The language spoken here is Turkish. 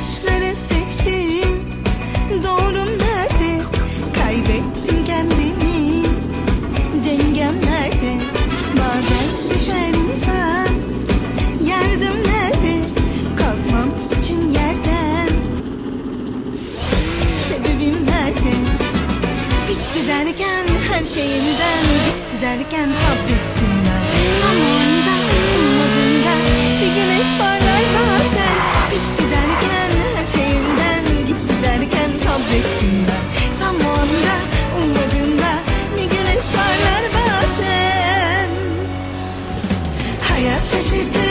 seçlere seçtim. Doğrum nerede? Kaybettim kendimi. Dengem nerede? Bazen düşer insan. Yardım nerede? Kalkmam için yerden. Sebebim nerede? Bitti derken her şeyimden. Bitti derken Hayat çeşitli